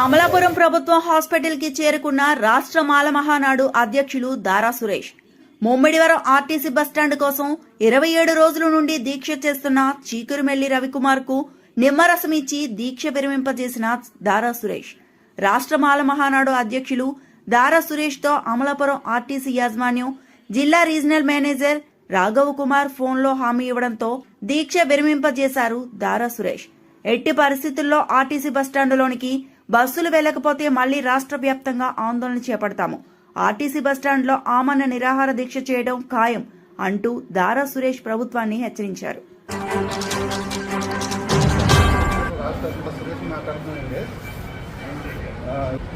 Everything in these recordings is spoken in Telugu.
అమలాపురం ప్రభుత్వ హాస్పిటల్కి చేరుకున్న రాష్ట్ర మాల మహానాడు అధ్యక్షులు Dara Suresh. Mummidivaram RTC bus stand కోసం ఇరవై ఏడు రోజుల నుండి దీక్ష చేస్తున్న చీకురుమెల్లి రవికుమార్కు నిమ్మరసం ఇచ్చి దీక్ష విరమింపజేసిన దారా సురేష్. రాష్ట్ర మాల మహానాడు అధ్యక్షులు దారా సురేష్తో అమలాపురం ఆర్టీసీ యాజమాన్యం జిల్లా రీజనల్ మేనేజర్ రాఘవ్ కుమార్ ఫోన్లో హామీ ఇవ్వడంతో దీక్ష విరమింపజేశారు దారా సురేష్. ఎట్టి పరిస్థితుల్లో ఆర్టీసీ బస్టాండులోనికి బస్సులు వెళ్ళకపోతే మళ్ళీ రాష్ట్ర వ్యాప్తంగా ఆందోళన చేపడతాము. ఆర్టీసీ బస్టాండ్లో ఆమరణ నిరాహార దీక్ష చేయడం ఖాయం అంటూ దారా సురేష్ ప్రభుత్వాన్ని హెచ్చరించారు.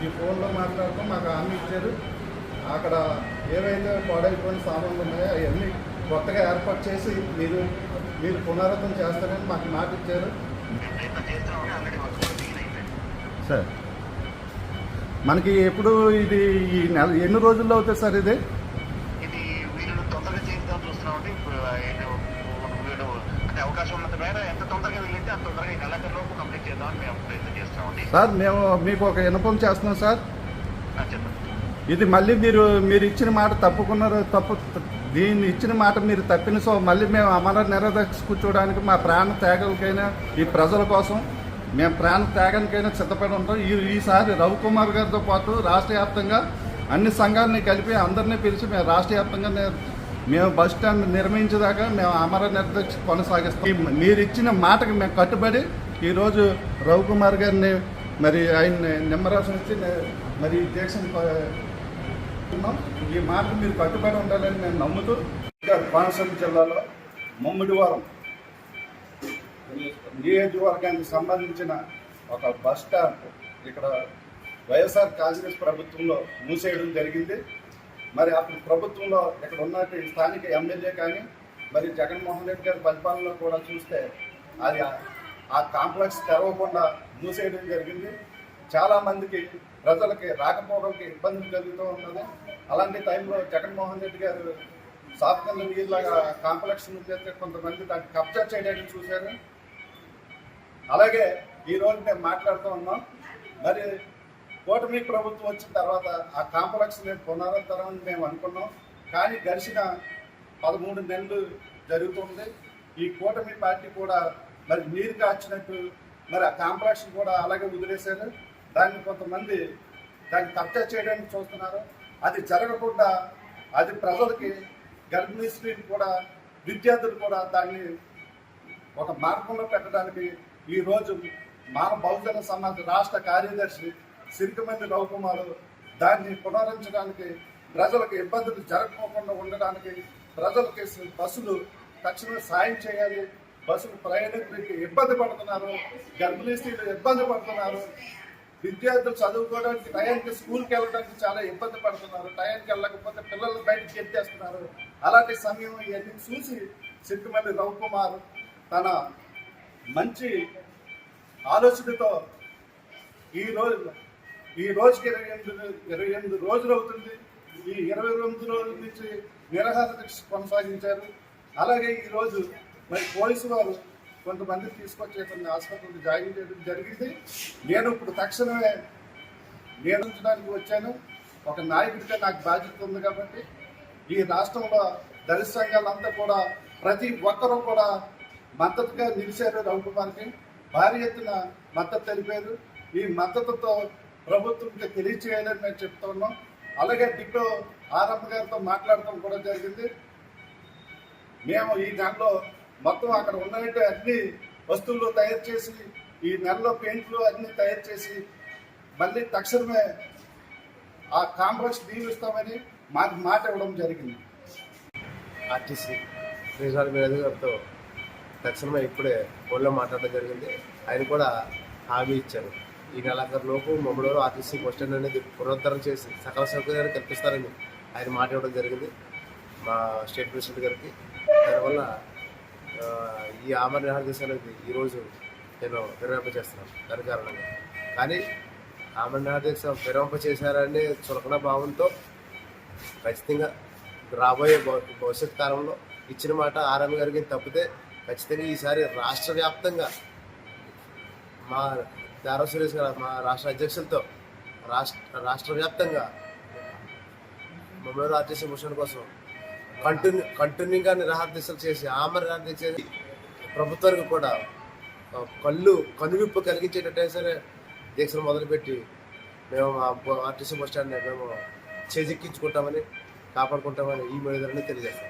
ఈ ఫోన్లో మాట్లాడుతూ మాకు హామీ ఇచ్చారు. అక్కడ ఏవైతే పాడైపోయిన సామాన్లు ఉన్నాయో అవన్నీ కొత్తగా ఏర్పాటు చేసి మీరు మీరు పునరుద్ధం చేస్తారని మాకు మాట ఇచ్చారు. సార్ మనకి ఎప్పుడు ఇది ఈ నెల ఎన్ని రోజుల్లో అవుతుంది సార్ ఇది? సార్ మేము మీకు ఒక ఇన్ఫామ్ చేస్తున్నాం సార్. ఇది మళ్ళీ మీరు మీరు ఇచ్చిన మాట తప్పుకున్నారు తప్పు దీన్ని ఇచ్చిన మాట మీరు తప్పిన సో మళ్ళీ మేము అమర నిరదక్ష కూర్చోవడానికి మా ప్రాణ త్యాగలకైనా ఈ ప్రజల కోసం మేము ప్రాణ త్యాగానికైనా సిద్ధపడి ఉంటాం. ఈ ఈసారి రవికుమార్ గారితో పాటు రాష్ట్ర వ్యాప్తంగా అన్ని సంఘాలని కలిపి అందరినీ పిలిచి మేము రాష్ట్ర వ్యాప్తంగా మేము బస్ స్టాండ్ నిర్మించేదాకా మేము అమర నిర్దక్ష కొనసాగిస్తాం. మీరు ఇచ్చిన మాటకి మేము కట్టుబడి ఈరోజు రవికుమార్ గారిని మరి ఆయన్ని నిమ్మరాసం ఇచ్చి మరి ఈ దీక్షను ఉన్నాం. ఈ మాటకు మీరు కట్టుబడి ఉండాలని నేను నమ్ముతూ ఇంకా కోనసీమ జిల్లాలో ముమ్మిడివారం నియోజకవర్గానికి సంబంధించిన ఒక బస్ స్టాండ్ ఇక్కడ వైఎస్ఆర్ కాంగ్రెస్ ప్రభుత్వంలో మూసేయడం జరిగింది మరి అప్పుడు ప్రభుత్వంలో ఇక్కడ ఉన్నట్టు స్థానిక ఎమ్మెల్యే కానీ మరి జగన్మోహన్ రెడ్డి గారి పరిపాలనలో కూడా చూస్తే అది ఆ- ఆ కాంప్లెక్స్ తెరవకుండా మూసేయడం జరిగింది చాలా మందికి ప్రజలకి రాకపోవడానికి ఇబ్బందులు జరుగుతూ ఉన్నది. అలాంటి టైంలో జగన్మోహన్ రెడ్డి గారు సాఫ్ట్వేర్ వీళ్ళగా కాంప్లెక్స్ చేస్తే కొంతమంది దాన్ని కబ్జా చేయడానికి చూశారు. అలాగే ఈ రోజు మేము మాట్లాడుతూ ఉన్నాం మరి కూటమి ప్రభుత్వం వచ్చిన తర్వాత ఆ కాంప్లెక్స్ నేను పునరుద్ధరణ అని మేము అనుకున్నాం. కానీ గడిచిన పదమూడు నెలలు జరుగుతుంది. ఈ కూటమి పార్టీ కూడా మరి నీరు కాచినట్టు మరి ఆ కాంప్లెక్స్ కూడా అలాగే వదిలేశారు. దాన్ని కొంతమంది దాన్ని కబ్జా చేయడానికి చూస్తున్నారు. అది జరగకుండా అది ప్రజలకి గర్భిణీ స్త్రీలు కూడా విద్యార్థులు కూడా దాన్ని ఒక మార్గంలో పెట్టడానికి ఈరోజు రోజు మాన బహుజన సమాజ రాష్ట్ర కార్యదర్శి సిరికమంది రవికుమారు దాన్ని పునరించడానికి ప్రజలకు ఇబ్బందులు జరగకోకుండా ఉండడానికి ప్రజలకి బస్సులు తక్షణమే సాయం చేయాలి. బస్సులు ప్రయాణికులకి ఇబ్బంది పడుతున్నారు. గర్భిణీ స్త్రీలు ఇబ్బంది పడుతున్నారు. విద్యార్థులు చదువుకోవడానికి టయానికి స్కూల్కి వెళ్ళడానికి చాలా ఇబ్బంది పడుతున్నారు. టయానికి వెళ్ళకపోతే పిల్లలు బయటకు ఎత్తేస్తున్నారు. అలాంటి సమయం ఇవన్నీ చూసి సిరికమంది రవికుమార్ తన మంచి ఆలోచనతో ఈ రోజు ఈ రోజుకి ఇరవై ఎనిమిది ఇరవై ఎనిమిది రోజులు అవుతుంది. ఈ ఇరవై ఎనిమిది రోజుల నుంచి నిరాహార దీక్ష కొనసాగించారు. అలాగే ఈరోజు మరి పోలీసు వారు కొంతమంది తీసుకొచ్చి కొన్ని ఆసుపత్రులు జాయిన్ చేయడం జరిగింది. నేను ఇప్పుడు తక్షణమే నియమించడానికి వచ్చాను. ఒక నాయకుడిగా నాకు బాధ్యత ఉంది కాబట్టి ఈ రాష్ట్రంలో దళిత సంఘాలంతా కూడా ప్రతి ఒక్కరూ కూడా మద్దతుగా నిలిచారు రవికుమార్కి భారీ ఎత్తున మద్దతు తెలిపారు. ఈ మద్దతుతో ప్రభుత్వంకి తెలియచేయాలని మేము చెప్తున్నాం అలాగే డిపో ఆరమ్మ గారితో మాట్లాడటం కూడా జరిగింది. మేము ఈ దాంట్లో మొత్తం అక్కడ ఉన్నట్టు అన్ని వస్తువులు తయారు చేసి ఈ నెలలో పెయింట్లు అన్ని తయారు చేసి మళ్ళీ తక్షణమే ఆ కాంప్లెక్స్ దీవిస్తామని మాకు మాట ఇవ్వడం జరిగింది. ఆర్టీసీ గారితో తక్షణమే ఇప్పుడే ఫోన్లో మాట్లాడడం జరిగింది. ఆయన కూడా హామీ ఇచ్చారు. ఈ నెలాఖరు లోపు మమ్మడూరు ఆర్టీసీ బస్ స్టాండ్ అనేది పునరుద్ధరణ చేసి సకల సౌకర్యాలు కల్పిస్తారని ఆయన మాట ఇవ్వడం జరిగింది మా స్టేట్ ప్రెసిడెంట్ గారికి. దానివల్ల ఈ ఆమరణ నిరాహార అనేది ఈరోజు నేను విరమింప చేస్తున్నాను దాని కారణంగా. కానీ ఆమరణ నిరాహార విరమింప చేశారనే చులకన భావంతో ఖచ్చితంగా రాబోయే భవిష్యత్ కాలంలో ఇచ్చిన మాట ఆర్ఎం గారికి తప్పితే ఖచ్చితంగా ఈసారి రాష్ట్ర వ్యాప్తంగా మా దారా సురేష్ గారు మా రాష్ట్ర అధ్యక్షులతో రాష్ట్ర రాష్ట్ర వ్యాప్తంగా మమ్మల్ని ఆర్టీసీ మిషన్ కోసం కంటిన్యూ కంటిన్యూగా నిరాహార చేసి ఆమె నిరాహార చేసి ప్రభుత్వానికి కూడా కళ్ళు కనువిప్పు కలిగించేటట్టే సరే దీక్షలు మొదలుపెట్టి మేము ఆర్టీసీ బస్ స్టాండ్ మేము చేజెక్కించుకుంటామని కాపాడుకుంటామని ఈ మీడియాలోనే తెలియజేస్తాం